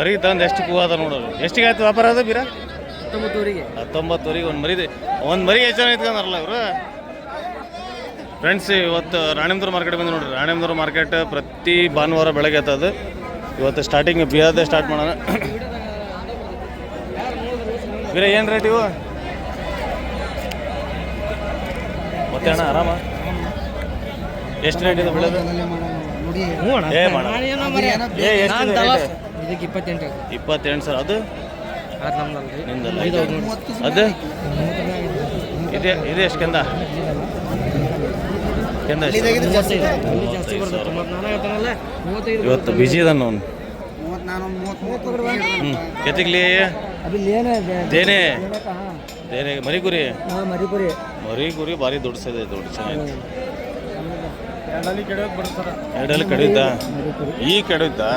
ಮರಿ ತಂದು ಎಷ್ಟು ಹೂ ಅದ ನೋಡೋರು ಎಷ್ಟಿಗೆ ಆಯ್ತು ವ್ಯಾಪಾರ ಅದ ಬೀರ? ಹತ್ತೊಂಬತ್ತೂರಿಗೆ. ಹತ್ತೊಂಬತ್ತೂರಿಗೆ ಒಂದು ಮರಿ ಒಂದು ಮರಿ ಎಷ್ಟು ಜನ ಇಟ್ಕೊಂಡಾರಲ್ಲ ಇವರು? ಫ್ರೆಂಡ್ಸ್ ಇವತ್ತು ರಾಣೇಂದ್ರ ಮಾರ್ಕೆಟ್ ಬಂದು ನೋಡ್ರಿ. ರಾಣೇಂದ್ರ ಮಾರ್ಕೆಟ್ ಪ್ರತಿ ಭಾನುವಾರ ಬೆಳಗ್ಗೆ ಆಯ್ತದ ಇವತ್ತು ಸ್ಟಾರ್ಟಿಂಗ್ ಬೀರದೇ ಸ್ಟಾರ್ಟ್ ಮಾಡೋಣ. ಬೀರ ಏನು ರೇಟ್ ಇವು? ಮತ್ತೆ ಅಣ್ಣ ಆರಾಮ? ಎಷ್ಟು ರೇಟ್ ಇದೆ ಬೆಳೆದು? ಏ ಮಾಡ ಏ ಎಷ್ಟು ರೇಟ್ ಇದಕ್ಕೆ ಇಪ್ಪತ್ತೆಂಟು ಇಪ್ಪತ್ತೆಂಟು ಸರ್ ಅದು? ಅದು ನಮ್ದಲ್ರಿ. ನಿಂದಲ್ಲ ಅದು? ಇದೆ ಇದೆ ಎಷ್ಟು ಕೆಂದ? ಇವತ್ತು ಬಿಜಿ ಇದಾನ ಅವನು. ನಾನು ಹ್ಞೂ ಕೆತ್ತಿಗ್ಲಿ? ದೇನೆ. ದೇನೆ ಮರಿ ಕುರಿ ಮರಿಪುರಿ ಮರಿ ಕುರಿ ಭಾರಿ ದೊಡ್ಡಸಿದೆ ದೊಡ್ಡ ಚೆನ್ನಾಗಿ ಎರಡಲ್ಲಿ ಕಡಿಯುತ್ತಾ ಈ ಕಡಿಯುತ್ತಾ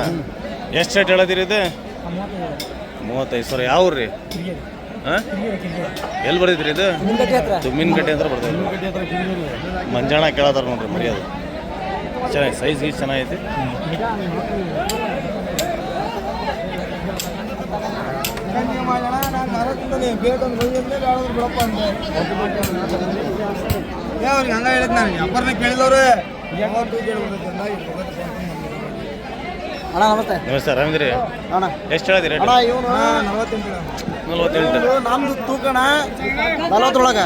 ಎಷ್ಟು ರೇಟ್ ಹೇಳದಿರಿ ಇದು? ಮೂವತ್ತೈದು ಸಾವಿರ ಯಾವ ರೀ ಹಾಂ? ಎಲ್ಲಿ ಬರ್ದಿದ್ರಿ ಇದು? ತುಮ್ಮಿನ ಗಡ್ಡೆ ಅಂದ್ರೆ ಬರ್ತದೆ. ಮಂಜಾಣ ಕೇಳತ್ತಾರ ನೋಡ್ರಿ ಮರ್ಯಾದ. ಚೆನ್ನಾಗಿ ಸೈಜ್ ಗೀಸ್ ಚೆನ್ನಾಗೈತಿ. ಅವ್ರಿಗೆ ಹಂಗ ಹೇಳಿದ್ ನಾನು ವ್ಯಾಪಾರನ ಕೇಳಿದವ್ರೆ. ಅಣ್ಣ ನಮಸ್ತೆ. ನಮಸ್ತೆ ಆರಾಮಿದ್ರಿ ಅಣ್ಣ. ಎಷ್ಟು ಹೇಳಿದ್ರಿ? ಅಣ್ಣ ಇವನು ನಲವತ್ತೆಂಟು ನಲ್ವತ್ತೆಂಟು. ನಮ್ದು ತೂಕಣ ನಲವತ್ತರೊಳಗ.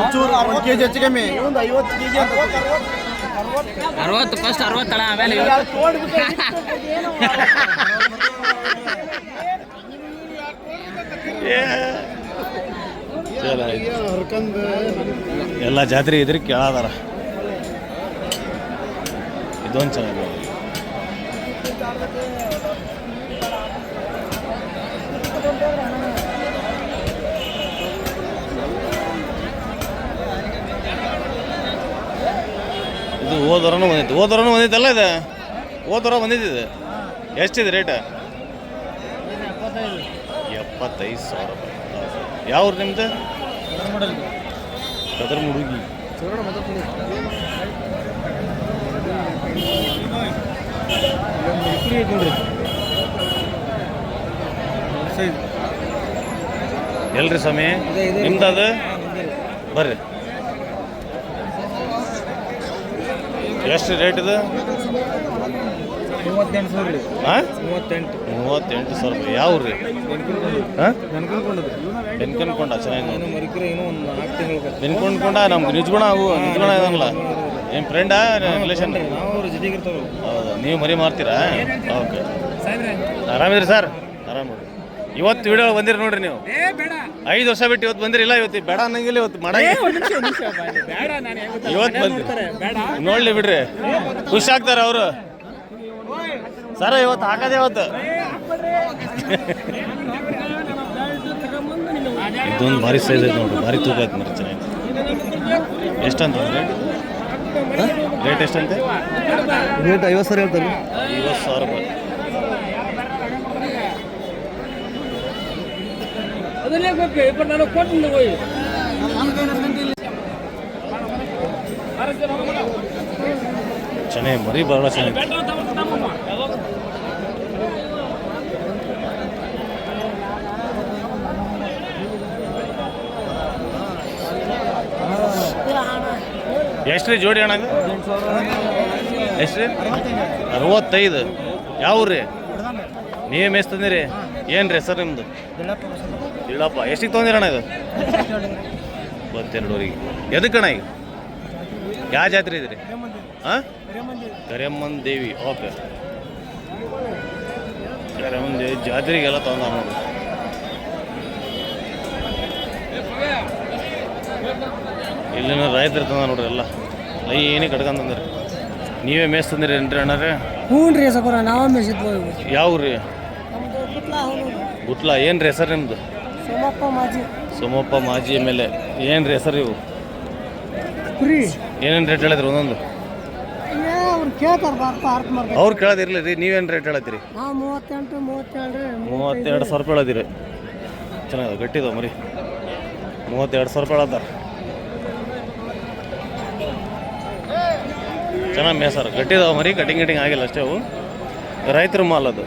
ಒಂಚೂರು ಅರವತ್ತು ಕೆ ಜಿ ಹೆಚ್ಚು ಕಮ್ಮಿ. ಒಂದು ಐವತ್ತು ಕೆ ಜಿ ಅಂತ ಅರವತ್ತು ಫಸ್ಟ್ ಅರವತ್ತಳ ಆಮೇಲೆ ಎಲ್ಲ ಜಾತ್ರೆ ಇದ್ರೆ ಕೇಳದಾರ. ಇದೊಂದು ಚೆನ್ನಾಗಿದೆ ಇದು ಹೋದರನು ಬಂದಿತ್ತು. ಹೋದರನು ಬಂದಿತ್ತಲ್ಲ ಇದು? ಹೋದರ ಬಂದಿದ್ದು ಎಷ್ಟಿದೆ ರೇಟ್? ಎಪ್ಪತ್ತೈದು ಸಾವಿರ ರೂಪಾಯಿ ಯಾವ ಊರು ನಿಮ್ದು? ಕದರ ಮುಡುಗಿ ಎಲ್ರಿ ಸ್ವಾಮಿ? ನಿಮ್ದು ಅದು? ಬರ್ರಿ. ಎಷ್ಟು ರೇಟ್ ಇದು? ಮೂವತ್ತೆಂಟು ಸಾವಿರ. ಹಾಂ ಮೂವತ್ತೆಂಟು. ಮೂವತ್ತೆಂಟು ಸಾವಿರ ರೂಪಾಯಿ. ಯಾವ ರೀ ಬೆನ್ಕನ್ಕೊಂಡ ಚೆನ್ನಾಗಿ. ಬೆನ್ಕೊಂಡ್ಕೊಂಡ ನಮ್ಗೆ ನಿಜಗುಣ ಅವು ನಿಜ್ಗುಣ ಇದನ್ನಲ್ಲ ನಿಮ್ಮ ಫ್ರೆಂಡಾ ರಿಲೇಷನ್ ಹೌದು? ನೀವು ಮರಿ ಮಾಡ್ತೀರಾ ಓಕೆ. ಆರಾಮಿದ್ರಿ ಸರ್? ಆರಾಮ ಇವತ್ತು ವಿಡಿಯೋ ಬಂದಿರಿ ನೋಡ್ರಿ ನೀವು. ಐದು ವರ್ಷ ಬಿಟ್ಟು ಇವತ್ತು ಬಂದಿರಿಲ್ಲ ಇವತ್ತು ಬೇಡ ಅನ್ನಂಗಿಲ್ಲ ಇವತ್ತು ಮಾಡ ಇವತ್ತು ಬಂದ್ರಿ. ನೋಡ್ಲಿ ಬಿಡ್ರಿ. ಖುಷಿ ಆಗ್ತಾರೆ ಅವರು. ಸರ್ ಇವತ್ತು ಹಾಕದೆ ಇವತ್ತು. ಇದೊಂದು ಭಾರಿ ಸೈಜ್ ಐತೆ ನೋಡ್ರಿ ಭಾರಿ ತೂಕ ಐತೆ ನೋಡಿ ಚೆನ್ನಾಗಿ. ಎಷ್ಟಂತ ರೇಟ್ ರೇಟ್ ಎಷ್ಟಂತೆ? ರೇಟ್ ಐವತ್ತು ಸಾವಿರ ಹೇಳ್ತಾರೆ. ಐವತ್ತು ಸಾವಿರ ರೂಪಾಯಿ. ಚೆನ್ನಾಗಿ ಮರಿ ಬಹಳ ಚೆನ್ನಾಗಿ. ಎಷ್ಟು ರೀ ಜೋಡಿ ಅಣ್ಣ? ಎಷ್ಟು ರೀ ಅರವತ್ತೈದು. ಯಾವ ರೀ ನೀವೇ ಮೇಸ್ ತಂದಿರಿ ಏನು ರೀ ಸರ್ ನಿಮ್ಮದು ಇಲ್ಲಪ್ಪ, ಎಷ್ಟಿಗೆ ತೊಗೊಂದಿರಣ್ಣ ಇದು? ಇಪ್ಪತ್ತೆರಡುವರೆಗೆ ಎದಕ್ಕಣ ಈಗ ಯಾವ ಜಾತ್ರೆ ಇದ್ರಿ? ಹಾಂ ಕರಿಯಮ್ಮನ್ ದೇವಿ ಓಕೆ. ಕರಿಯಮ್ಮನ್ ದೇವಿ ಜಾತ್ರೆಗೆಲ್ಲ ತೊಗೊಂಡ ನೋಡಿ ಇಲ್ಲಿನ ರೈತರು ತಂದ ನೋಡ್ರಿ ಎಲ್ಲ. ಲೈನೇ ಕಟ್ಕೊಂತಂದ್ರಿ ನೀವೇ ಮೇಸ್ ತಂದಿರಿ ಏನ್ರಿ ಅಣ್ಣರೇ? ಹ್ಞೂ ರೀ ಸಕರ ನಾವೇ ಯಾವ ರೀ ಗುಟ್ಲ ಏನು ರೀ ಹೆಸರು ನಿಮ್ಮದು ಸೋಮಪ್ಪ ಮಾಜಿ. ಸೋಮಪ್ಪ ಮಾಜಿ ಎಂ ಎಲ್ ಎ. ಏನು ರೀ ಹೆಸರು ಇವು? ಕುರಿ. ಏನೇನು ರೇಟ್ ಹೇಳಿದ್ರಿ ಒಂದೊಂದು? ಅವ್ರು ಕೇಳ್ತಾರ ಅರ್ಥ ಅರ್ಥ ಮಾಡ್ತಾರೆ ಅವ್ರು ಕೇಳೋದಿರ್ಲಿ ರೀ ನೀವೇನು ರೇಟ್ ಹೇಳತ್ತೀರಿ? ನಾವು ಮೂವತ್ತೆಂಟು ಮೂವತ್ತೇಳು ರೀ ಮೂವತ್ತೆರಡು ಸಾವಿರ ರೂಪಾಯಿ ಹೇಳದಿರಿ. ಚೆನ್ನಾಗಿದೆ ಗಟ್ಟಿದ ಮರಿ. ಮೂವತ್ತೆರಡು ಸಾವಿರ ರೂಪಾಯಿ ಹೇಳತ್ತಾರ. ಚೆನ್ನಾಗಿ ಮೇಸರ ಗಟ್ಟಿದಾವೆ ಮರಿ ಕಟಿಂಗ್ ಕಟಿಂಗ್ ಆಗಿಲ್ಲ ಅಷ್ಟೇ ಅವು. ರೈತರ ಮಾಲ್ ಅದು.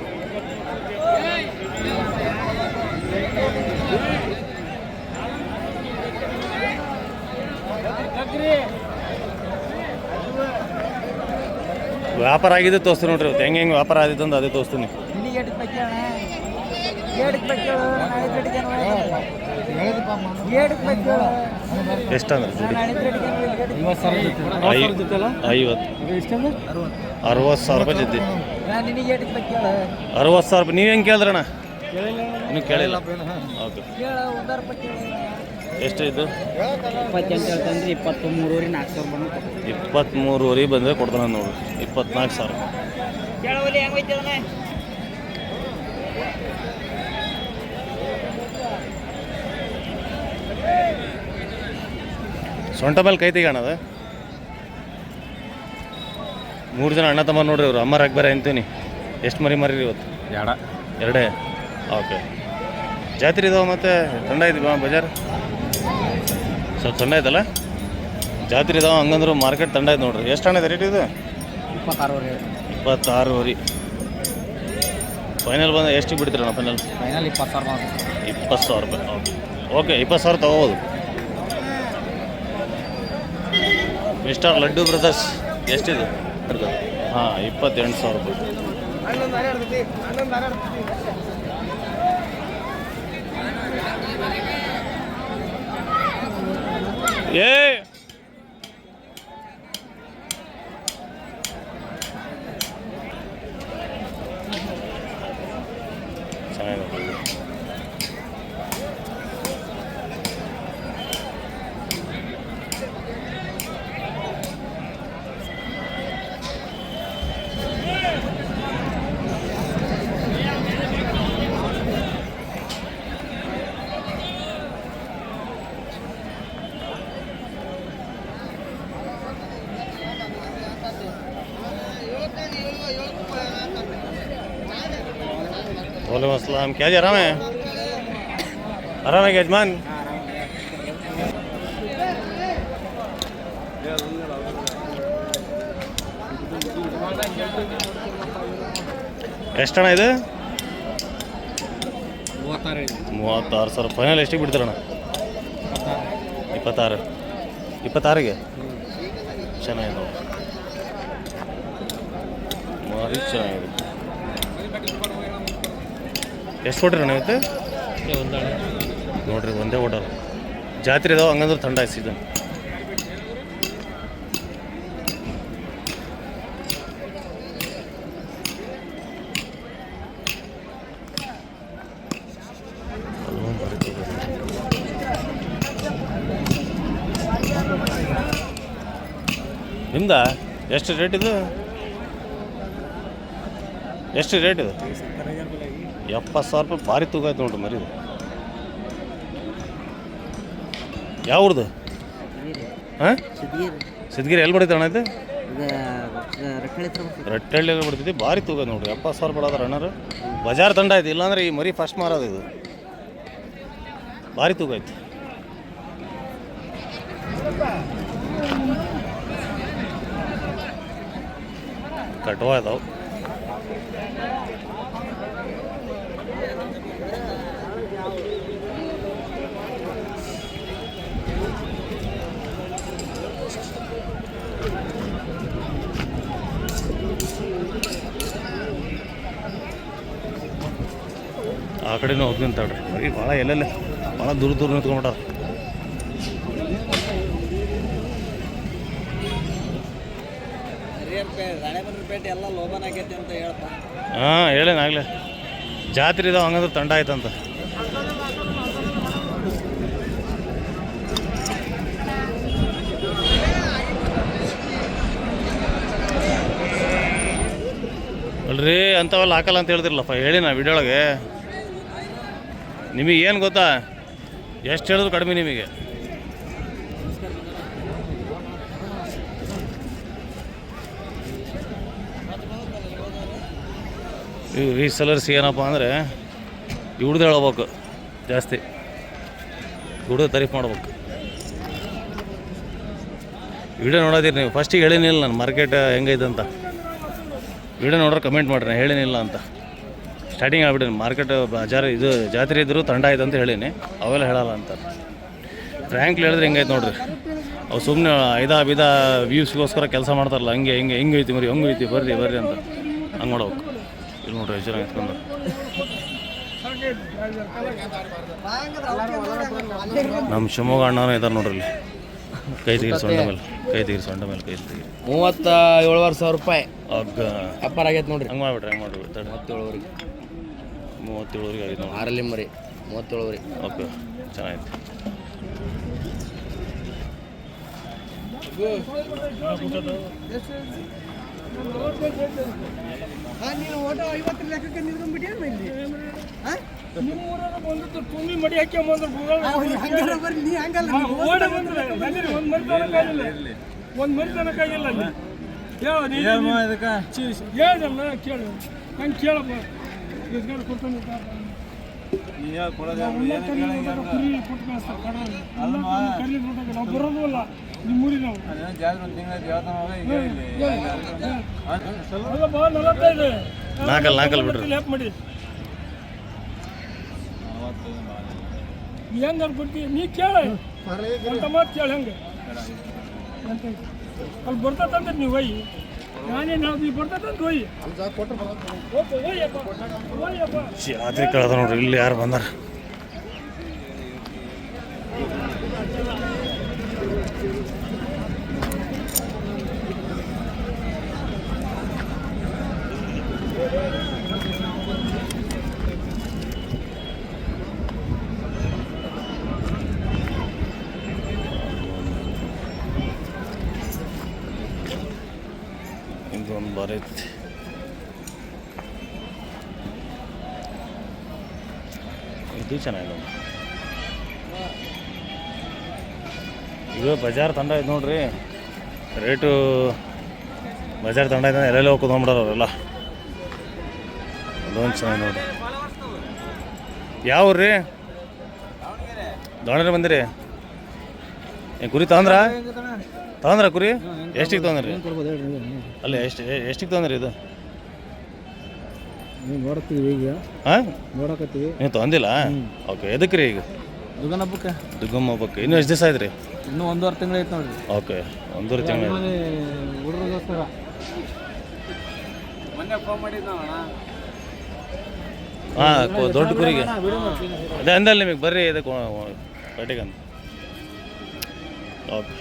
ವ್ಯಾಪಾರ ಆಗಿದ್ದು ತೋರಿಸ್ತೀನಿ ನೋಡ್ರಿ ಹೆಂಗೆ ಹೆಂಗೆ ವ್ಯಾಪಾರ ಆಗಿದ್ದು ಅಂತ ಅದೇ ತೋರಿಸ್ತೀನಿ. ಎಷ್ಟಂದ್ರೆ ಜೋಡಿ ಐವತ್ತು ಅರವತ್ತು ಸಾವಿರ ರೂಪಾಯಿ ಜೊತೆ. ಅರವತ್ತು ಸಾವಿರ ರೂಪಾಯಿ. ನೀವು ಹೆಂಗೆ ಕೇಳಿದ್ರಣ್ಣ ಇನ್ನೂ ಕೇಳಿಲ್ಲ. ಓಕೆ ಎಷ್ಟು ಇದು? ಇಪ್ಪತ್ತ್ಮೂರುವರೆ ಬಂದರೆ ಕೊಡ್ತಾನೆ ನೋಡ್ರಿ ಇಪ್ಪತ್ನಾಲ್ಕು ಸಾವಿರ ಸೊಂಟ ಮೇಲೆ ಕೈ ತೆಗೋಣದ ಮೂರು ಜನ ಅಣ್ಣ ತಮ್ಮ ನೋಡ್ರಿ ಇವರು. ಅಮ್ಮ ಅಕ್ಬರ ಅಂತೀನಿ. ಎಷ್ಟು ಮರಿ ಮರಿ ಇವತ್ತು? ಎರಡ. ಎರಡೇ? ಓಕೆ ಜಾತ್ರೆ ಇದಾವೆ ಮತ್ತೆ? ತಂಡ ಇದ್ವಿ ಬಜಾರ್? ಸ್ವಲ್ಪ ತಂಡ ಐತಲ್ಲ ಜಾತ್ರೆ ಇದಾವೆ ಹಂಗಂದ್ರೆ ಮಾರ್ಕೆಟ್ ತಂಡ ಐತೆ ನೋಡ್ರಿ. ಎಷ್ಟು ಹಣ ಇದೆ ರೇಟ್ ಇದು? ಇಪ್ಪತ್ತಾರೂವರೆ ಇಪ್ಪತ್ತಾರುವರೆ. ಫೈನಲ್ ಬಂದ ಎಷ್ಟಿಗೆ ಬಿಡ್ತೀರಣ್ಣ ಫೈನಲ್ ಫೈನಲ್ ಇಪ್ಪತ್ತು ಸಾವಿರ ಇಪ್ಪತ್ತು ಸಾವಿರ ರೂಪಾಯಿ. ಓಕೆ ಓಕೆ ಇಪ್ಪತ್ತು ಸಾವಿರ ತಗೋಬೋದು. ಮಿಸ್ಟರ್ ಲಡ್ಡು ಬ್ರದರ್ಸ್ ಎಷ್ಟಿದೆ? ಹಾಂ ಇಪ್ಪತ್ತೆಂಟು ಸಾವಿರ ರೂಪಾಯಿ. ಏ ಚೆನ್ನಾಗಿದೆ ಆರಾಮ್ ಕ್ಯಾಜಿ ಆರಾಮೇ ಆರಾಮಾಗಿ ಯಜಮಾನ್ ಎಷ್ಟಣ್ಣ ಇದು ಮೂವತ್ತಾರು ಸರ್ ಫೈನಲ್ ಎಷ್ಟಿಗೆ ಬಿಡ್ತೀರಣ್ಣ ಇಪ್ಪತ್ತಾರು ಇಪ್ಪತ್ತಾರಿಗೆ ಚೆನ್ನಾಗಿದೆ ಭಾರಿ ಚೆನ್ನಾಗಿದೆ ಎಷ್ಟು ಕೊಟ್ರಿ ಇವತ್ತು? ನೋಡ್ರಿ, ಒಂದೇ ಓಡಲ್ಲ ಜಾತ್ರೆ ಇದಾವೆ, ಹಂಗಂದ್ರೆ ಥಂಡ ಸೀಸನ್ ನಿಮ್ದ? ಎಷ್ಟು ರೇಟ್ ಇದು? ಎಷ್ಟು ರೇಟ್ ಇದು? ಎಪ್ಪತ್ತು ಸಾವಿರ ರೂಪಾಯಿ ಭಾರಿ ತೂಕ ಆಯ್ತು ನೋಡ್ರಿ ಮರಿ ಯಾವ ಊರ್ದು ಹಾಂ? ಸಿದ್ಗಿರಿ ಎಲ್ಲಿ ಬಡಿತ ಅಣ್ಣ ಇದು? ರಟ್ಟಳ್ಳಿ ಬಿಡ್ತಿದ್ದೆ ಭಾರಿ ತೂಕ ನೋಡ್ರಿ. ಎಪ್ಪತ್ತು ಸಾವಿರ ರೂಪಾಯಿ ಅದಾರ ಅಣ್ಣರು. ಬಜಾರ್ ತಂಡ ಆಯ್ತು. ಇಲ್ಲಾಂದ್ರೆ ಈ ಮರಿ ಫಸ್ಟ್ ಮಾರೋದು ಇದು. ಭಾರಿ ತೂಕ ಐತಿ ಕಟ್ವಾ ಇದಾವೆ. ಕಡೆನೂ ಹೋಗಿ ನಿಂತಾಳ್ರಿ. ಬರೀ ಭಾಳ ಎಲ್ಲೆಲ್ಲ, ಭಾಳ ದೂರ ದೂರ ನಿಂತ್ಕೊಂಡ್ಬಿಟ್ಟಾರ. ಹಾಂ ಹೇಳೇನಾಗಲೇ ಜಾತ್ರೆ ಇದಾವೆ, ಹಂಗಂದ್ರೆ ತಂಡ ಆಯ್ತಂತ. ಅಲ್ರಿ, ಅಂಥವೆಲ್ಲ ಹಾಕಲ್ಲ ಅಂತ ಹೇಳ್ತಿರಲಪ್ಪ ಹೇಳಿ ನಾ ವಿಡಿಯೊಳಗೆ ನಿಮಗೆ ಏನು ಗೊತ್ತಾ? ಎಷ್ಟು ಹೇಳಿದ್ರು ಕಡಿಮೆ ನಿಮಗೆ. ಇವು ರೀಸೆಲರ್ಸ್ ಏನಪ್ಪ ಅಂದರೆ ಇವ್ರದ್ದು ಹೇಳ್ಬೇಕು, ಜಾಸ್ತಿ. ದುಡ್ದು ತರೀಫ್ ಮಾಡ್ಬೇಕು. ವಿಡಿಯೋ ನೋಡೋದಿರಿ ನೀವು. ಫಸ್ಟಿಗೆ ಹೇಳಿನಿಲ್ಲ ನಾನು ಮಾರ್ಕೆಟ್ ಹೆಂಗೈತೆ ಅಂತ. ವಿಡಿಯೋ ನೋಡ್ರೆ ಕಮೆಂಟ್ ಮಾಡ್ರಿ, ನಾನು ಹೇಳಿನಿಲ್ಲ ಅಂತ. ಸ್ಟಾರ್ಟಿಂಗ್ ಆಗ್ಬಿಟ್ಟಿನಿ ಮಾರ್ಕೆಟ್ ಬಜಾರ್ ಇದು ಜಾತ್ರೆ ಇದ್ರು ತಂಡ ಆಯ್ತು ಅಂತ ಹೇಳೀನಿ. ಅವೆಲ್ಲ ಹೇಳಲ್ಲ ಅಂತ. ಫ್ರ್ಯಾಂಕ್ಲಿ ಹೇಳಿದ್ರೆ ಹೆಂಗೈತೆ ನೋಡ್ರಿ. ಅವು ಸುಮ್ಮನೆ ಐದಾ ಬಿದ ವ್ಯೂಸ್ಗೋಸ್ಕರ ಕೆಲಸ ಮಾಡ್ತಾರಲ್ಲ ಹಂಗೆ ಹಿಂಗೆ ಹಿಂಗೆ ಐತಿ ಮರಿ ಹಂಗೆ ಐತಿ ಬರ್ರಿ ಬರ್ರಿ ಅಂತ. ಹಂಗೆ ನೋಡ್ಬೇಕು. ಇಲ್ಲಿ ನೋಡ್ರಿ ಎಷ್ಟು ಎತ್ಕೊಂಡು ನಮ್ಮ ಶಿವಮೊಗ್ಗ ಅಣ್ಣನೂ ಇದ್ದಾರೆ ನೋಡ್ರಿ ಇಲ್ಲಿ. ಕೈ ತೆಗೀರಿ ಸೊಂಡ ಮೇಲೆ ಕೈ ತೆಗೀರಿ ಸೊಂಡ ಮೇಲೆ ಕೈ ತೀರಿ ಮೂವತ್ತ ಏಳುವರೆ ಸಾವಿರ ರೂಪಾಯಿ. ವ್ಯಾಪಾರ ಆಗೈತೆ ನೋಡ್ರಿ. ಹಂಗೆ ಮಾಡ್ಬಿಟ್ರಿ ಹಂಗೆ ಮಾಡ್ಬಿಡ್ರಿ ಮತ್ತೆ ಮೂವತ್ತೇಳುವರೆಗೆ. ಮೂವತ್ತೇಳುವರೆಗೆ ಆಗಿದೆ ನಾವು ಆರಲ್ಲಿ ಮರಿ ಮೂವತ್ತೇಳುವರೆ ಓಕೆ ಚೆನ್ನಾಗಿತ್ತು ಮಡಿ ಹಾಕ್ಯಂಬಂದ್ರೆ ಓಡಿ ಬಂದ್ರೆ ಆಗಿಲ್ಲ ಒಂದು ಮರಿ ತನಕಾಗಿಲ್ಲ ಒಂದು ಮರಿ ತನಕಾಗಿಲ್ಲ ಅಲ್ಲಿ. ಹೇಳಲ್ಲ ಕೇಳು. ಹಂಗೆ ಕೇಳಪ್ಪ. ನಲವತ್ತೈದು ನಾಲ್ಕಲ್ಲಿ ನಾಲ್ಕಲ್ಲಿ ಬಿಡ್ರಿ. ಲ್ಯಾಪ್ ಮಾಡಿ ಹೆಂಗ ಕೊಡ್ತೀವಿ ನೀ ಕೇಳ ಅಂತ ಮಾತು ಕೇಳ ಹೆಂಗೆ ಅಂತ ಅಲ್ಲಿ ಬರ್ತದಂದ್ರೆ ನೀವು ಒಯ್ಯಿ ಜಾತ್ರೆ ಕಳೆದ ನೋಡ್ರಿ ಇಲ್ಲಿ ಯಾರು ಬಂದಾರ? ಐತಿ ಇದು ಚೆನ್ನಾಗಿದೆ. ಇದು ಬಜಾರ್ ತಂಡ ಐತೆ ನೋಡ್ರಿ. ರೇಟು ಬಜಾರ್ ತಂಡ ಇದೆ, ಎಲ್ಲೆಲ್ಲ ಹೋಗ್ಕೊಂಡ್ಬಿಡೋರು ಅವರೆಲ್ಲ. ಅದೊಂದು ಚೆನ್ನಾಗಿ ನೋಡ್ರಿ. ಯಾವ ರೀ ದಾವಣಗೆರೆ ಬಂದಿರಿ. ಕುರಿ ತಗೊಂಡ್ರ? ತಗೊಂಡ್ರ ಕುರಿ? ಎಷ್ಟಿಗೆ ತಗೊಂಡ್ರಿ? ಅಲ್ಲ ಎಷ್ಟು ಎಷ್ಟಿಗೆ ತಗೊಂಡ್ರಿ ಇದು? ನೀವು ನೋಡ್ತೀವಿ ಈಗ. ಹಾಂ? ನೋಡಕತ್ತೀವಿ. ನೀವು ತಗೊಂಡಿಲ್ಲ? ಓಕೆ ಎದಕ್ಕೆ ರೀ ಈಗ? ದುಗಮ್ ಹಬ್ಬಕ್ಕೆ ದುಗ್ಗಮ್ಮ ಹಬ್ಬಕ್ಕೆ. ಇನ್ನೂ ಎಷ್ಟು ದಿವಸ ಆಯ್ತು ರೀ ಇನ್ನೂ ಒಂದೂವರೆ ತಿಂಗಳು ಐತೆ ನೋಡ್ರಿ. ಓಕೆ ಒಂದೂವರೆ ತಿಂಗಳು ಹುಡುಗರಿಗೋಸ್ಕರ ಮೊನ್ನೆ ಫೋನ್ ಮಾಡಿದ್ದ ಹಾಂ ದೊಡ್ಡ ಕುರಿಗೆ. ಅದೇ ಅಂದಲ್ಲ ನಿಮಗೆ ಬರ್ರಿ ಇದಕ್ಕೆ ಕಟ್ಟಿಗಂತ ಓಕೆ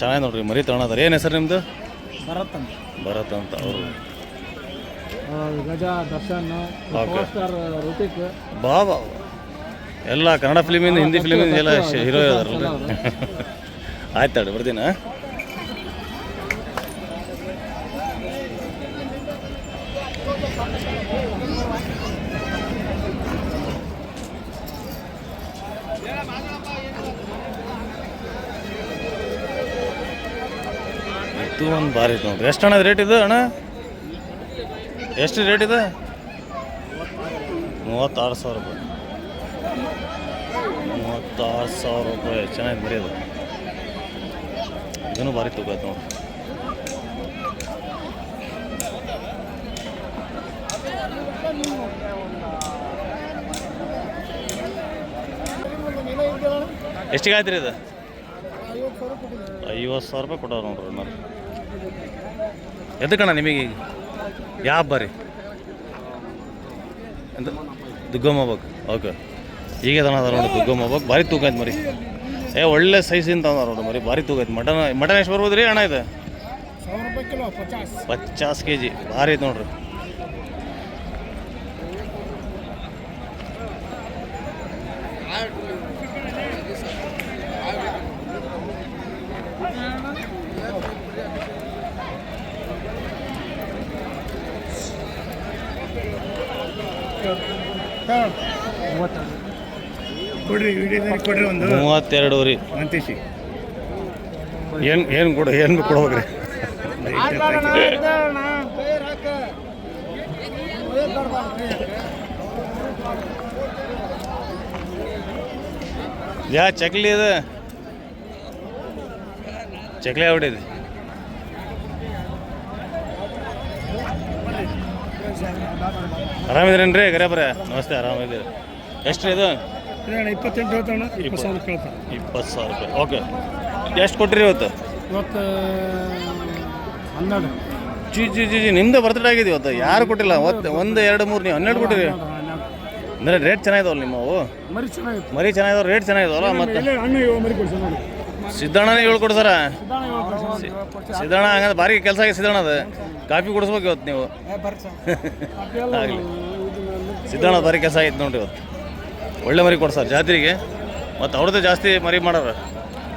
ಚೆನ್ನಾಗಿ ನೋಡ್ರಿ ಮರಿ ತಗೊಳದಾರ ಏನು ಹೆಸರು ನಿಮ್ಮದು ಅಂತ. ಭರತ್ ಅಂತ ಅವರು ಗಜ ದರ್ಶನ್ ಓಕೆ. ಸ್ಟಾರ್ ಋತಿಕ್ ಬಾ ಬಾ ಎಲ್ಲ ಕನ್ನಡ ಫಿಲಿಮಿಂದ ಹಿಂದಿ ಫಿಲಿಮಿಂದ ಎಲ್ಲ ಹೀರೋ ಇದಾರಲ್ಲ ಆಯ್ತು ತಡಿ ಬರ್ತೀನ ಇದು ಒಂದು ಭಾರಿ ಐತೆ ನೋಡ್ರಿ. ಎಷ್ಟು ಅಣ್ಣ ರೇಟ್ ಇದೆ ಅಣ್ಣ? ಎಷ್ಟು ರೇಟ್ ಇದೆ? ಮೂವತ್ತಾರು ಸಾವಿರ ರೂಪಾಯಿ. ಮೂವತ್ತಾರು ಸಾವಿರ ರೂಪಾಯಿ. ಚೆನ್ನಾಗಿ ಬರೀ ಅದು ಇದನ್ನು ಭಾರಿ ತೂಕ ನೋಡ್ರಿ. ನೋಡಿ ಎಷ್ಟಿಗೆ ಆಯ್ತು ರೀ ಇದು? ಐವತ್ತು ಸಾವಿರ ರೂಪಾಯಿ ಕೊಟ್ಟವ್ರು ನೋಡ್ರಿ ಎದಕ್ಕಣ್ಣ ನಿಮಗೆ ಯಾವ ಬರ್ರಿ ಎಂತ? ದುಗ್ಗಮ್ಮ ಹೋಗ್ಬೇಕು ಓಕೆ. ಈಗ ದನ ಅದ ನೋಡಿ ದುಗ್ಗಮ್ಮ ಹೋಗ್ಬೇಕು ಭಾರಿ ತೂಕ ಐತೆ ಮರಿ. ಏ ಒಳ್ಳೆ ಸೈಜಿಂದ ಅದ ನೋಡಿ ಮರಿ. ಭಾರಿ ತೂಕ ಐತೆ. ಮಟನ್ ಮಟನ್ ಎಷ್ಟು ಬರ್ಬೋದು ರೀ ಅಣ್ಣ ಇದೆ? ಪಚಾಸ್. ಕೆ ಜಿ ಭಾರಿ ಐತೆ ನೋಡ್ರಿ. ಮೂವತ್ತೆರಡು ರೀ. ಏನು ಏನು ಕೊಡು ಏನು ಕೊಡ್ಬೇಕ್ರಿ? ಯಾ ಚಕ್ಲಿ ಇದು? ಚಕ್ಲಿ ಆಗ್ಬಿಟ್ಟಿದೆ ಆರಾಮಿದ್ರೇನ್ರಿ ಗರೇಬ್ರೆ ನಮಸ್ತೆ ಆರಾಮಿದ್ದೀರಿ ಎಷ್ಟು ರೀ ಇದು ಇಪ್ಪತ್ತೆಂಟು ಹೇಳ್ತಾಣ ಇಪ್ಪತ್ತು ಸಾವಿರ ಕೇಳ್ತಾನೆ ಇಪ್ಪತ್ತು ಸಾವಿರ ರೂಪಾಯಿ ಓಕೆ. ಎಷ್ಟು ಕೊಟ್ಟಿರಿ ಇವತ್ತು? ಇವತ್ತು ಹನ್ನೆರಡು. ಜಿ ಜಿ ಜಿ ಜಿ ನಿಮ್ದು ಬರ್ತಡೇ ಆಗಿದೆ ಇವತ್ತು. ಯಾರು ಕೊಟ್ಟಿಲ್ಲ? ಒತ್ತು ಒಂದು ಎರಡು ಮೂರು ನೀವು ಹನ್ನೆರಡು ಕೊಟ್ಟಿರಿ? ಅಂದರೆ ರೇಟ್ ಚೆನ್ನಾಗಿದಾವಲ್ಲ ನಿಮ್ಮವು ಮರಿ ಚೆನ್ನಾಗಿತ್ತು. ಮರಿ ಚೆನ್ನಾಗಿದಾವ ರೇಟ್ ಚೆನ್ನಾಗಿದಾವಲ್ಲ? ಮತ್ತೆ? ಇಲ್ಲೇ ಹಣ್ಣು ಇವಾಗ ಮರಿ ಕೊಡ್ಸಿ ನೋಡಿ. ಸಿದ್ದಣ್ಣನೇ ಹೇಳ್ಕೊಡು ಸರ. ನೋಡಿ. ಸಿದ್ದಣ್ಣ ಹಂಗಂದ್ರೆ ಭಾರಿ ಕೆಲಸ ಆಗಿ ಸಿದ್ದಣ್ಣ ಅದು. ಕಾಫಿ ಕುಡಿಸ್ಬೇಕು ಇವತ್ತು ನೀವು. ಆಗಲಿ. ಸಿದ್ದಣ್ಣ ಭಾರಿ ಕೆಲಸ ಆಗೈತೆ ನೋಡ್ರಿ ಇವತ್ತು. ಒಳ್ಳೆ ಮರಿ ಕೊಡ್ಸಾರ ಜಾತ್ರೆಗೆ. ಮತ್ತು ಅವ್ರದ್ದೇ ಜಾಸ್ತಿ ಮರಿ ಮಾಡೋರು.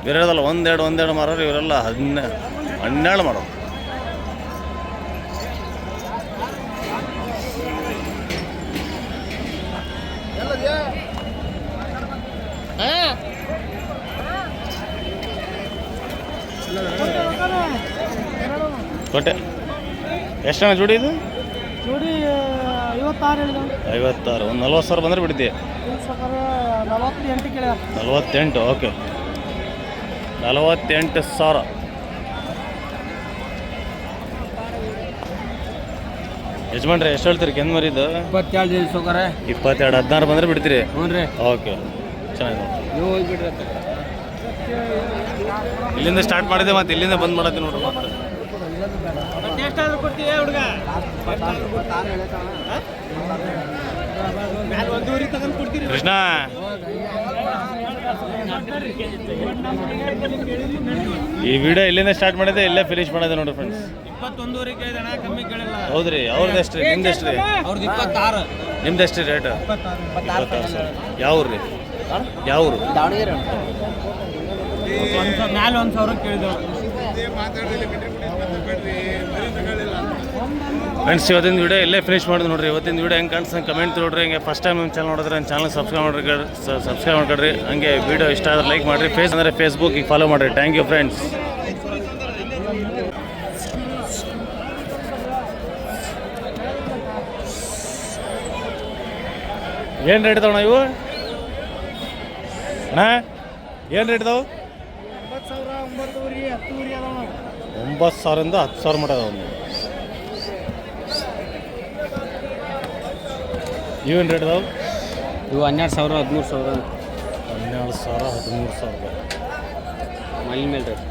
ಬೇರೆದಲ್ಲ ಒಂದೆರಡು ಒಂದೆರಡು ಮಾರೋರು ಇವರೆಲ್ಲ ಹನ್ನೆ ಹನ್ನೆರಡು ಮಾಡೋರು. ಕೊಟ್ಟೆ. ಎಷ್ಟಣ್ಣ ಜೋಡಿ ಇದು? ಜೋಡಿ ಐವತ್ತಾರು ಐವತ್ತಾರು. ಒಂದು ನಲ್ವತ್ತು ಸಾವಿರ ಬಂದರೆ ಬಿಡ್ತೀವಿ ನಲವತ್ತೆಂಟು ಓಕೆ ನಲವತ್ತೆಂಟು ಸಾವಿರ. ಯಜಮಾನ್ರಿ ಎಷ್ಟು ಹೇಳ್ತೀರಿ? ಕೆಂದ್ ಮರಿದು? ಇಪ್ಪತ್ತೆರಡು ಸೋಕರ ಇಪ್ಪತ್ತೆರಡು ಹದಿನಾರು ಬಂದ್ರೆ ಬಿಡ್ತೀರಿ? ಹ್ಞೂ ರೀ. ಓಕೆ ಚೆನ್ನಾಗಿ ನೀವು ಹೋಗ್ಬಿಡ್ರಿ ಇಲ್ಲಿಂದ ಸ್ಟಾರ್ಟ್ ಮಾಡಿದೆ ಮತ್ತೆ ಇಲ್ಲಿಂದ ಬಂದ್ ಮಾಡತ್ತೀನಿ ನೋಡ್ರಿ ಮತ್ತೆ. ಎಷ್ಟಾದ್ರೂ ಕೊಡ್ತೀವಿ ಹುಡುಗ? ಕೃಷ್ಣ. ಈ ವಿಡಿಯೋ ಇಲ್ಲಿಂದ ಸ್ಟಾರ್ಟ್ ಮಾಡಿದೆ ಇಲ್ಲೇ ಫಿನಿಶ್ ಮಾಡಿದೆ ನೋಡಿ ಫ್ರೆಂಡ್ಸ್ ಕಮ್ಮಿ ಕೇಳಿಲ್ಲ ಹೌದ್ರಿ ಅವ್ರದ್ದು ಎಷ್ಟು ರೀ? ನಿಮ್ದು ಎಷ್ಟು ರೀ? ಅವ್ರದ್ದು ಇಪ್ಪತ್ತಾರು ನಿಮ್ದು ಎಷ್ಟು ರೇಟ್ ಇಪ್ಪತ್ತಾರು ಸರ್ ಯಾವ ಊರು ರೀ ಯಾವ ಊರು ದಾವಣಗೆರೆ ಒಂದು ಮ್ಯಾಲೆ ಒಂದು ಸಾವಿರ ಕೇಳಿದೆವು ಫ್ರೆಂಡ್ಸ್ ಇವತ್ತಿನ ವಿಡಿಯೋ ಇಲ್ಲೇ ಫಿನಿಶ್ ಮಾಡಿದ್ ನೋಡ್ರಿ. ಇವತ್ತಿನ ವಿಡಿಯೋ ಹೆಂಗೆ ಕಾಣಿಸ್ ಕಮೆಂಟ್ ನೋಡ್ರಿ ಹಂಗೆ ಫಸ್ಟ್ ಟೈಮ್ ನಮ್ಮ ಚಾನಲ್ ನೋಡಿದ್ರೆ ನನ್ನ ಚಾನಲ್ ಸಬ್ಸ್ಕ್ರೈಬ್ ಮಾಡ್ರಿ ಸಬ್ಸ್ಕ್ರೈಬ್ ಮಾಡ್ಕೊಡ್ರಿ. ಹಂಗೆ ವಿಡಿಯೋ ಇಷ್ಟ ಆದ್ರೆ ಲೈಕ್ ಮಾಡಿರಿ. ಫೇಸ್ ಅಂದರೆ ಫೇಸ್ಬುಕ್ಕಿಗೆ ಫಾಲೋ ಮಾಡಿರಿ. ಥ್ಯಾಂಕ್ ಯು ಫ್ರೆಂಡ್ಸ್ ಏನು ರೇಟ್ ಇದಾವಣ್ಣ ಇವು? ಅಣ್ಣ ಏನು ರೇಟ್ ಇದಾವೆ ಒಂಬತ್ತು ಸಾವಿರದಿಂದ ಹತ್ತು ಸಾವಿರ ಮಟ ಅದಾವ ಒಂದು ಇವೇನು ರೇಟ್ ಅದಾವೆ? ಇವು ಹನ್ನೆರಡು ಸಾವಿರ ಹದಿಮೂರು ಸಾವಿರ. ಹನ್ನೆರಡು ಸಾವಿರ ಹದಿಮೂರು ಸಾವಿರ. ಮೈಲ್ ಮೇಲೆ ರೇಟ್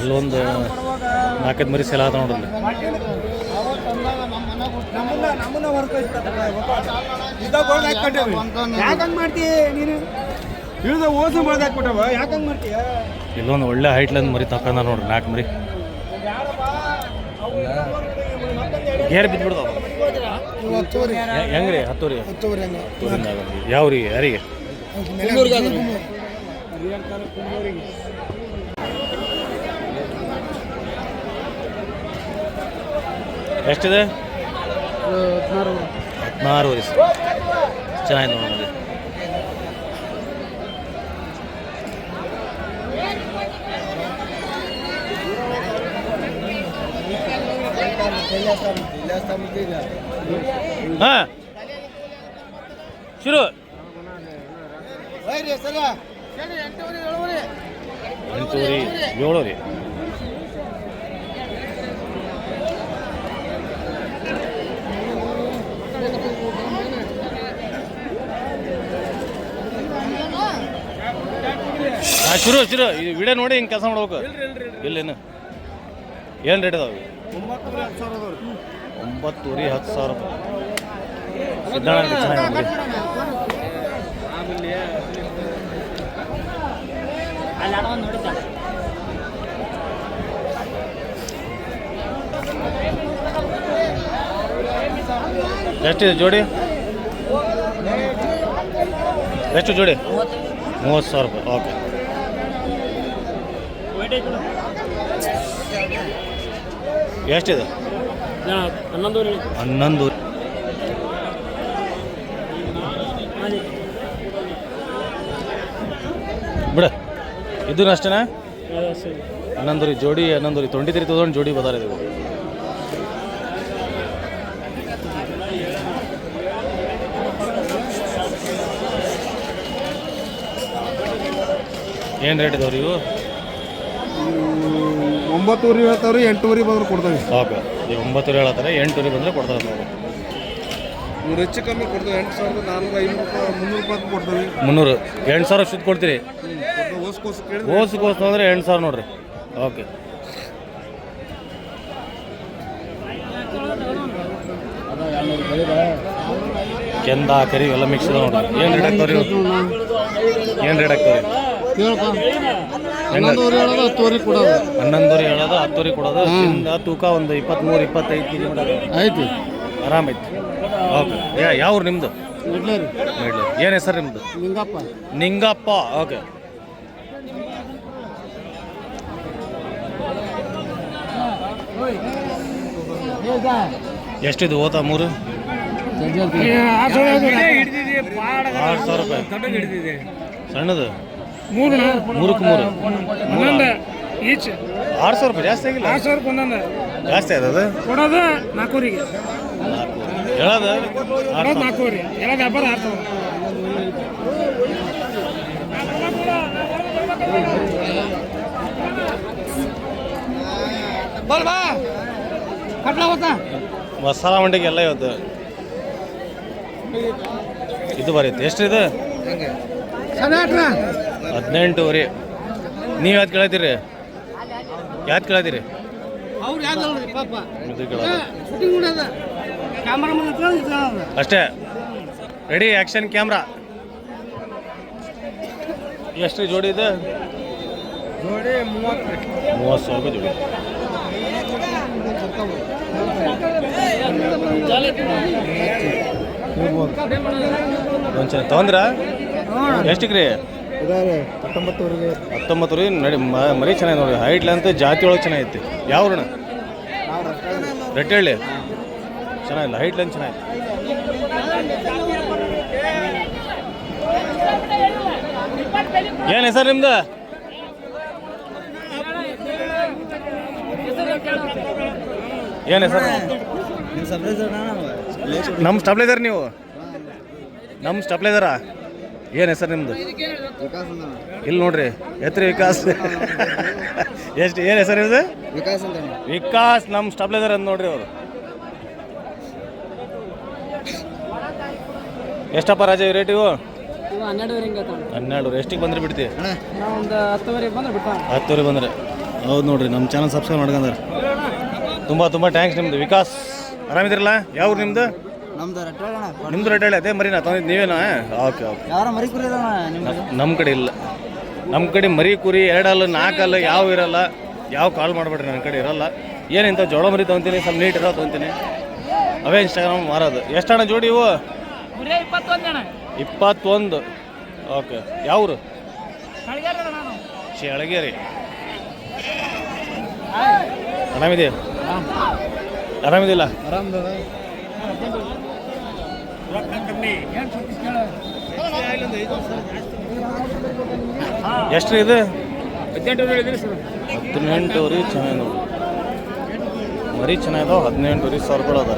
ಅಲ್ಲೊಂದು ನಾಲ್ಕೈದು ಮರಿ ಸೆಲ ಆತ ನೋಡಲ್ಲಿ ಇಲ್ಲೊಂದು ಒಳ್ಳೆ ಹೈಟ್ಲಂದು ಮರಿ ತಕೊಂಡ ನೋಡ್ರಿ ನಾಲ್ಕು ಮರಿ. ಗೇರ್ ಬಿದ್ದುಬಿಡ್ತಾವ ಹತ್ತುವರೆ ಹೆಂಗೆ ರೀ ಹತ್ತು ರೀ ಹತ್ತುವರೆ? ಹಂಗ. ಯಾವ ರೀ ಯಾರಿಗೆ? ಎಷ್ಟಿದೆ? ಹದಿನಾರು. ಹದಿನಾರು ವಯಸ್ಸು ಚೆನ್ನಾಗಿದೆ ನೋಡಿ ಹಾಂ. ಶುರು. ಎಂಟೂರಿ ಏಳು ರೀ ಶುರು ಶುರು. ಈ ವಿಡಿಯೋ ನೋಡಿ ಹಿಂಗೆ ಕೆಲಸ ಮಾಡ್ಬೇಕು. ಇಲ್ಲೇನು? ಏನು ರೇಟ್ ಅದಾವೆ? ಒಂಬತ್ತೂರಿ ಹತ್ತು ಸಾವಿರ. ಎಷ್ಟಿದೆ ಜೋಡಿ? ಎಷ್ಟು ಜೋಡಿ? ಮೂವತ್ತು ಸಾವಿರ ರೂಪಾಯಿ. ಓಕೆ. ಎಷ್ಟಿದೆ? ಹನ್ನೊಂದು ಬಿಡ. ಇದನ್ನ ಅಷ್ಟೇನಾ? ಹನ್ನೊಂದು ರೀ ಜೋಡಿ ಹನ್ನೊಂದು ರೀ ತೊಂಡಿ ತ್ರೀ ತೌಸಂಡ್ ಜೋಡಿ ಬದಾರ ಇದು ಏನು ರೇಟ್ ಇದಾವ್ರಿ ಇವು? ಒಂಬತ್ತುವರೆ ಹೇಳ್ತಾವ್ರಿ ಎಂಟೂರಿ ಬಂದ್ರೆ ಕೊಡ್ತೇವೆ. ಓಕೆ. ಈಗ ಹೇಳ್ತಾರೆ ಹೇಳತ್ತಾರೆ ಎಂಟೂರಿ ಬಂದರೆ ಕೊಡ್ತಾರೆ. ನಾವು ಇವ್ರು ಹೆಚ್ಚು ಕಮ್ಮಿ ಕೊಡ್ತೇವೆ ಎಂಟು ಸಾವಿರದ ನಾನ್ನೂರ ಐನೂರು ರೂಪಾಯಿ ಮುನ್ನೂರು ರೂಪಾಯಿ ಕೊಡ್ತೇವೆ. ಮುನ್ನೂರು. ಎಂಟು ಸಾವಿರ ಶುದ್ಧ ಕೊಡ್ತೀರಿ? ಓಸ್ಕೋಸ್ ಕೇಳಿದ್ರೆ ಓಸ್ಗೋಸ್ ಅಂದರೆ ಎಂಟು ಸಾವಿರ ನೋಡ್ರಿ. ಓಕೆ. ಕೆಂದ ಕರಿ ಎಲ್ಲ ಮಿಕ್ಸ್ ನೋಡ್ರಿ. ಏನು ರೇಟ್ ಆಗ್ತಾವ್ರಿ ಏನು ರೇಟ್ ಆಗ್ತಾವ್ರಿ ಹನ್ನೊಂದುವರೆ ಹೇಳೋದು ಹತ್ತುವರೆ ಕೊಡೋದು. ಹನ್ನೊಂದುವರೆ ಹೇಳೋದು ಹತ್ತುವರೆ ಕೊಡೋದು ಇಲ್ಲಿಂದ ತೂಕ ಒಂದು ಇಪ್ಪತ್ತ್ಮೂರು ಇಪ್ಪತ್ತೈದು ಕೆ ಜಿ ಆಯ್ತು. ಆರಾಮೈತಿ ಓಕೆ. ಯಾ ಯಾವ ನಿಮ್ಮದು ಇಡ್ಲೇರಿ ಏನು ಹೆಸರು ನಿಮ್ಮದು ನಿಂಗಪ್ಪ. ನಿಂಗಪ್ಪ. ಓಕೆ. ಎಷ್ಟಿದು ಓತ ಮೂರು? ಆರು ಸಾವಿರ ರೂಪಾಯಿ. ಸಣ್ಣದು? ಮೂರು ಮೂರಕ್ಕೆ ಮೂರು. ಒಂದೊಂದು ಈಚ್. ಆರು ಸಾವಿರ ರೂಪಾಯಿ ಜಾಸ್ತಿ ಆಗಿಲ್ಲ? ಆರು ಸಾವಿರಕ್ಕೆ ಒಂದೊಂದು. ಜಾಸ್ತಿ ಆಯ್ತದ ಕೊಡೋದು ನಾಲ್ಕೂರಿಗೆ ಹೇಳೋದು? ಆರು ಕೊಡೋದು ಸಾವಿರ ನಾಲ್ಕೂರಿ ಎಲ್ಲ ವ್ಯಾಪಾರ ಆರು ಸಾವಿರ. ಬಲ್ ಬಾ. ಕಟ್ಲ ಹೋತಾ ಮಸಾಲ ಮಂಡಿಗೆ ಎಲ್ಲ ಇವತ್ತು. ಇದು ಬರೀತಿ ಎಷ್ಟಿದೆ ಹದಿನೆಂಟುವರೆ ನೀವು ಯಾವ್ದು ಕೇಳತ್ತೀರಿ? ಯಾವ್ದು ಕೇಳತ್ತೀರಿ? ಅವ್ರು ಪಾಪ? ಶೂಟಿಂಗ್ ಅಷ್ಟೇ. ರೆಡಿ ಆ್ಯಕ್ಷನ್ ಕ್ಯಾಮ್ರಾ ಎಷ್ಟು ಜೋಡಿ ಇದೆ? ಜೋಡಿ ಮೂವತ್ತು. ಮೂವತ್ತು ಸಾವಿರ ರೂಪಾಯಿ ಜೋಡಿ. ಒಂದು ಚೆನ್ನಾಗಿ ತೊಗೊಂಡ್ರಾ? ಎಷ್ಟಕ್ಕೆ ರೀ ಇದಾವೆ ಹತ್ತೊಂಬತ್ತು ನಡಿ ಮರಿ ಚೆನ್ನಾಗಿ ನೋಡಿ ಹೈಟ್ ಲೆಂತ್ ಜಾತಿ ಒಳಗೆ ಚೆನ್ನಾಗೈತಿ. ಯಾವ ಋಣ ರೆಟ್ಟಳ್ಳಿ ಚೆನ್ನಾಗಿಲ್ಲ. ಹೈಟ್ ಲೆಂತ್ ಚೆನ್ನಾಗೈತಿ. ಏನು ಹೆಸರು ನಿಮ್ದು? ಏನು ಹೆಸರು? ನಮ್ಮ ಸ್ಟಬ್ಲೈದರ್ ನೀವು? ನಮ್ಮ ಸ್ಟಬ್ಲೈದರಾ ಏನು ಹೆಸರು ನಿಮ್ಮದು ಇಲ್ಲಿ ನೋಡ್ರಿ ಎತ್ರಿ ವಿಕಾಸ್. ಎಷ್ಟು ಏನು ಹೆಸರು ಇದು ವಿಕಾಸ್ ಅಂತ ವಿಕಾಸ್ ನಮ್ಮ ಸ್ಟಬ್ಲೈದರ್ ಅಂತ ನೋಡ್ರಿ ಅವರು. ಎಷ್ಟಪ್ಪ ರಾಜ ರೇಟ್ ಇವು ಹನ್ನೆರಡು ಎಷ್ಟಿಗೆ ಬಂದ್ರೆ ಬಿಡ್ತೀವಿ ಹತ್ತುವರೆ ಬಂದ್ರೆ ಹೌದು ನೋಡ್ರಿ ನಮ್ಮ ಚಾನಲ್ ಸಬ್ಸ್ಕ್ರೈಬ್ ಮಾಡ್ಕೊಂಡ್ರೆ. ತುಂಬ ತುಂಬ ಥ್ಯಾಂಕ್ಸ್ ನಿಮ್ಮದು ವಿಕಾಸ್ ಆರಾಮಿದ್ರಲ್ಲ? ಯಾವ ನಿಮ್ಮದು ನಮ್ದು ರೆಡ್ ರೇಟ್ ಹೇಳಿ ಅದೇ ಮರಿ ನಾ ತಂದಿದ್ದು ನೀವೇನಾ? Okay okay. ಯಾರ ಮರಿ ಕುರಿ ನಿಮ್ಮ ನಮ್ಮ ಕಡೆ ಇಲ್ಲ. ನಮ್ಮ ಕಡೆ ಮರಿ ಕುರಿ ಎರಡಲ್ಲ ನಾಲ್ಕಲ್ಲ ಯಾವ ಇರಲ್ಲ. ಯಾವ ಕಾಲ್ ಮಾಡ್ಬೇಡ್ರಿ ನನ್ನ ಕಡೆ ಇರಲ್ಲ. ಏನಿಂತ ಇಂಥ ಜೋಳ ಮರಿ ತಗೊಂತೀನಿ ಸ್ವಲ್ಪ ನೀಟ್ ಇರೋ ತೊಗೊಂತೀನಿ ಅವೇ ಇನ್ಸ್ಟಾಗ್ರಾಮ್ ಮಾರೋದು. ಎಷ್ಟಣ್ಣ ಜೋಡಿ ಇವು? ಇಪ್ಪತ್ತೊಂದು ಓಕೆ. ಯಾವ್ರು? ಶೆಳಗೇರಿ. ಆರಾಮಿದೆಯಾ? ಆರಾಮಿದಿಲ್ಲ ಎಷ್ಟು ರೀ ಇದು? ಹದಿನೆಂಟುವರೆ ಚೆನ್ನಾಗಿ ಮರಿ ಚೆನ್ನಾಗಿದಾವೆ ಹದಿನೆಂಟುವರೆ ಸಾವಿರಗಳು ಅದ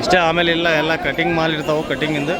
ಇಷ್ಟೇ ಆಮೇಲೆ ಇಲ್ಲ ಎಲ್ಲ ಕಟಿಂಗ್ ಮಾಲ್ ಇರ್ತಾವೆ ಕಟಿಂಗಿಂದ